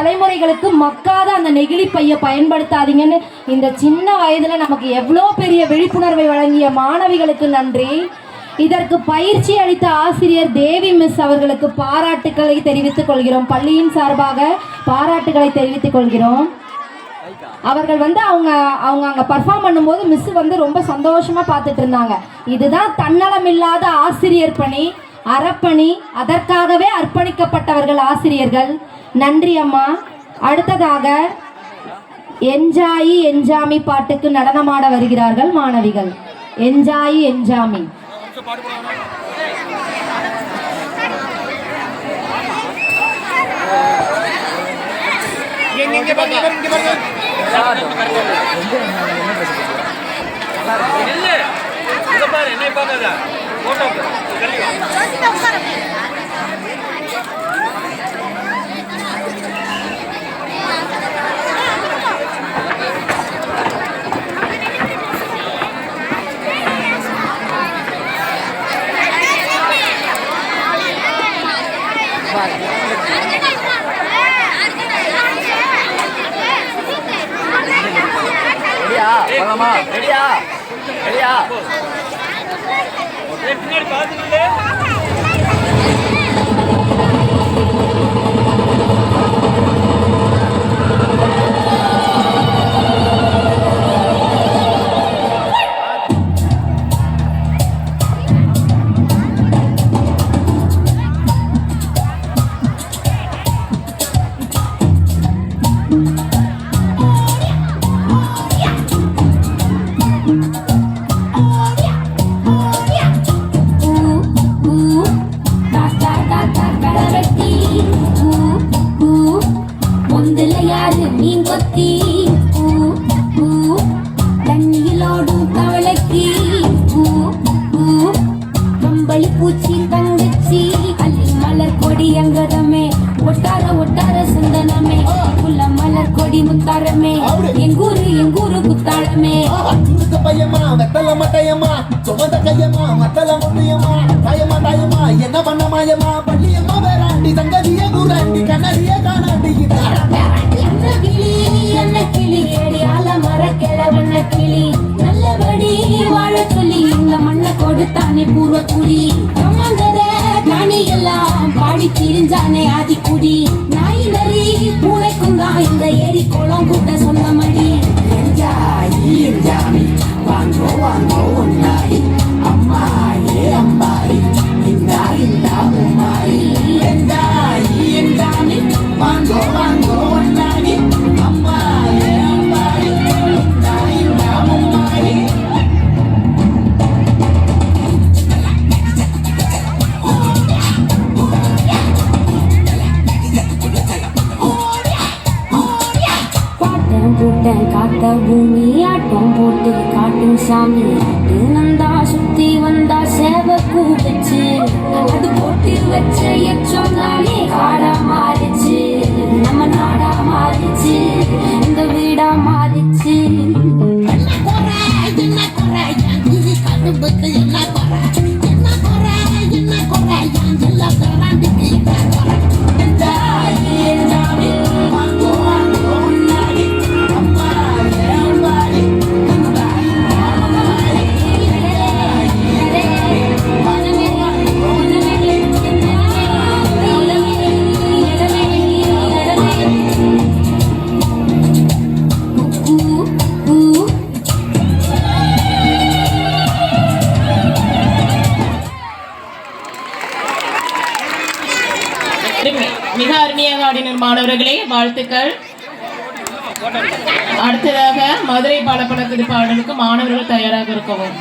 தலைமுறைகளுக்கு மக்காத அந்த நெகிழி பையை பயன்படுத்தாதீங்கன்னு இந்த சின்ன வயதுல நமக்கு எவ்வளோ பெரிய விழிப்புணர்வை வழங்கிய மாணவிகளுக்கு நன்றி. இதற்கு பயிற்சி அளித்த ஆசிரியர் தேவி மிஸ் அவர்களுக்கு பாராட்டுக்களை தெரிவித்துக் கொள்கிறோம். பள்ளியின் சார்பாக பாராட்டுகளை தெரிவித்துக் கொள்கிறோம். அவர்கள் வந்து அவங்க அவங்க அங்கே பர்ஃபார்ம் பண்ணும்போது மிஸ் வந்து ரொம்ப சந்தோஷமாக பார்த்துட்டு இருந்தாங்க. இதுதான் தன்னலமில்லாத ஆசிரியர் பணி அறப்பணி அதற்காகவே அர்ப்பணிக்கப்பட்டவர்கள் ஆசிரியர்கள். நன்றி அம்மா. அடுத்ததாக என்ஜாயி என்ஜாமி பாட்டுக்கு நடனமாட வருகிறார்கள் மாணவிகள். என்ஜாயி என்ஜாமி. இங்க இங்க பாருங்க ரெடியா? போலாமா ரெடியா ரெடியா கொடி அங்கதமே ஒட்டார ஒட்டார சந்தனமே புள்ள மலர் கொடி முத்தாரமே எங்கூரு எங்கூரு குத்தாளமே அச்சுறுத்த பையமா வெத்தல மட்டையம்மா சுமந்த கையம்மா மத்தல முட்டையம்மா தாயம்மா தாயம்மா என்ன பண்ண மாயம்மா? பள்ளியம்மா வேறாண்டி தங்கதிய கூறாண்டி கண்ணடிய காணாண்டி என்ன கிளி என்ன கிளி ஏடி ஆல மர கிழவண்ண கிளி. நல்லபடி வாழ சொல்லி இந்த மண்ணை கொடுத்தானே பூர்வ குடி கம்மந்தர காணி எல்லாம் பாடி திரிஞ்சானே ஆதி குடி நாய் நரி பூனைக்கும் தான் இந்த ஏரி குளம் கூட்ட பாட்டம் போட்டேன் பூமி ஆட்டம் போட்டு காட்டும் சாமி. ஆட்டு நந்தா சுத்த மாணவர்களே வாழ்த்துக்கள். அடுத்ததாக மதுரை பாலப்படக்குடி பாடலுக்கு மாணவர்கள் தயாராக இருக்கவும்.